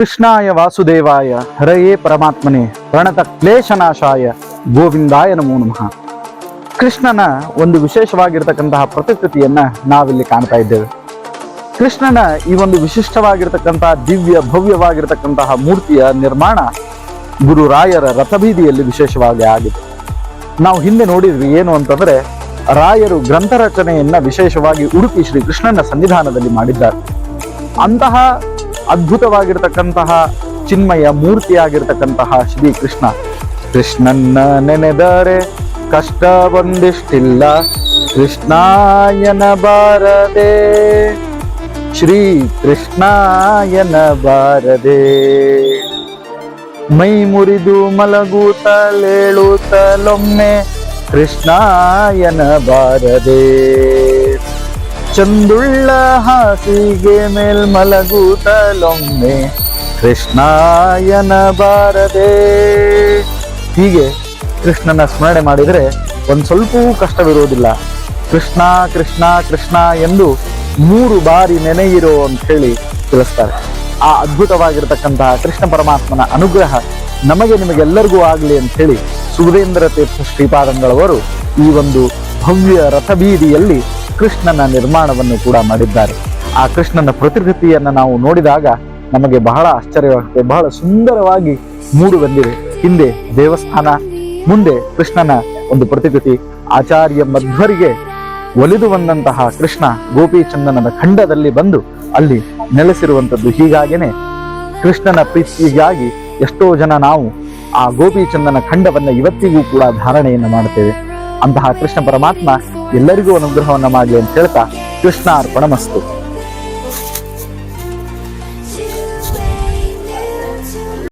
ಕೃಷ್ಣಾಯ ವಾಸುದೇವಾಯ, ಹರಯೇ ಪರಮಾತ್ಮನೇ, ಪ್ರಣತ ಕ್ಲೇಶನಾಶಾಯ, ಗೋವಿಂದಾಯ ನಮೋ ನಮಃ. ಕೃಷ್ಣನ ಒಂದು ವಿಶೇಷವಾಗಿರ್ತಕ್ಕಂತಹ ಪ್ರತಿಕೃತಿಯನ್ನ ನಾವಿಲ್ಲಿ ಕಾಣ್ತಾ ಇದ್ದೇವೆ. ಕೃಷ್ಣನ ಈ ಒಂದು ವಿಶಿಷ್ಟವಾಗಿರ್ತಕ್ಕಂತಹ ದಿವ್ಯ ಭವ್ಯವಾಗಿರ್ತಕ್ಕಂತಹ ಮೂರ್ತಿಯ ನಿರ್ಮಾಣ ಗುರುರಾಯರ ರಥಬೀದಿಯಲ್ಲಿ ವಿಶೇಷವಾಗಿ ಆಗಿದೆ. ನಾವು ಹಿಂದೆ ನೋಡಿದ್ವಿ ಏನು ಅಂತಂದ್ರೆ, ರಾಯರು ಗ್ರಂಥ ರಚನೆಯನ್ನ ವಿಶೇಷವಾಗಿ ಉಡುಪಿ ಶ್ರೀ ಕೃಷ್ಣನ ಸನ್ನಿಧಾನದಲ್ಲಿ ಮಾಡಿದ್ದಾರೆ. ಅಂತಹ ಅದ್ಭುತವಾಗಿರ್ತಕ್ಕಂತಹ ಚಿನ್ಮಯ ಮೂರ್ತಿಯಾಗಿರ್ತಕ್ಕಂತಹ ಶ್ರೀ ಕೃಷ್ಣ ಕೃಷ್ಣನ್ನ ನೆನೆದರೆ ಕಷ್ಟ ಬಂದಿಷ್ಟಿಲ್ಲ ಕೃಷ್ಣಾಯನ ಬಾರದೆ. ಶ್ರೀ ಕೃಷ್ಣಾಯನ ಬಾರದೆ. ಮೈ ಮುರಿದು ಮಲಗೂತಲೇಳುತ್ತಲೊಮ್ಮೆ ಕೃಷ್ಣಾಯನ ಬಾರದೆ. ಚಂದುಳ್ಳ ಹಾಸಿಗೆ ಮೇಲ್ ಮಲಗೂತಲೊಮ್ಮೆ ಕೃಷ್ಣಾಯನ ಬಾರದೆ. ಹೀಗೆ ಕೃಷ್ಣನ ಸ್ಮರಣೆ ಮಾಡಿದರೆ ಒಂದು ಸ್ವಲ್ಪವೂ ಕಷ್ಟವಿರುವುದಿಲ್ಲ ಕೃಷ್ಣ ಕೃಷ್ಣ ಕೃಷ್ಣ ಎಂದು ಮೂರು ಬಾರಿ ನೆನೆಯಿರೋ ಅಂತ ಹೇಳಿ ತಿಳಿಸ್ತಾರೆ. ಆ ಅದ್ಭುತವಾಗಿರತಕ್ಕಂತಹ ಕೃಷ್ಣ ಪರಮಾತ್ಮನ ಅನುಗ್ರಹ ನಮಗೆ ನಿಮಗೆಲ್ಲರಿಗೂ ಆಗಲಿ ಅಂತ ಹೇಳಿ ಸುಧೇಂದ್ರ ತೀರ್ಥ ಶ್ರೀಪಾದಂಗಳವರು ಈ ಒಂದು ಭವ್ಯ ರಥಬೀದಿಯಲ್ಲಿ ಕೃಷ್ಣನ ನಿರ್ಮಾಣವನ್ನು ಕೂಡ ಮಾಡಿದ್ದಾರೆ. ಆ ಕೃಷ್ಣನ ಪ್ರತಿಕೃತಿಯನ್ನು ನಾವು ನೋಡಿದಾಗ ನಮಗೆ ಬಹಳ ಆಶ್ಚರ್ಯವಾಗುತ್ತೆ. ಬಹಳ ಸುಂದರವಾಗಿ ಮೂಡು ಬಂದಿದೆ. ಹಿಂದೆ ದೇವಸ್ಥಾನ, ಮುಂದೆ ಕೃಷ್ಣನ ಒಂದು ಪ್ರತಿಕೃತಿ. ಆಚಾರ್ಯ ಮಧ್ವರಿಗೆ ಒಲಿದು ಬಂದಂತಹ ಕೃಷ್ಣ ಗೋಪಿಚಂದನದ ಖಂಡದಲ್ಲಿ ಬಂದು ಅಲ್ಲಿ ನೆಲೆಸಿರುವಂಥದ್ದು. ಹೀಗಾಗೇನೆ ಕೃಷ್ಣನ ಪ್ರೀತಿಗಾಗಿ ಎಷ್ಟೋ ಜನ ನಾವು ಆ ಗೋಪಿಚಂದನ ಖಂಡವನ್ನು ಇವತ್ತಿಗೂ ಕೂಡ ಧಾರಣೆಯನ್ನು ಮಾಡುತ್ತೇವೆ. ಅಂತಹ ಕೃಷ್ಣ ಪರಮಾತ್ಮ ಎಲ್ಲರಿಗೂ ಅನುಗ್ರಹವನ್ನ ಮಾಡಲಿ ಅಂತ ಹೇಳ್ತಾ ಕೃಷ್ಣ ಅರ್ಪಣ ಮಸ್ತು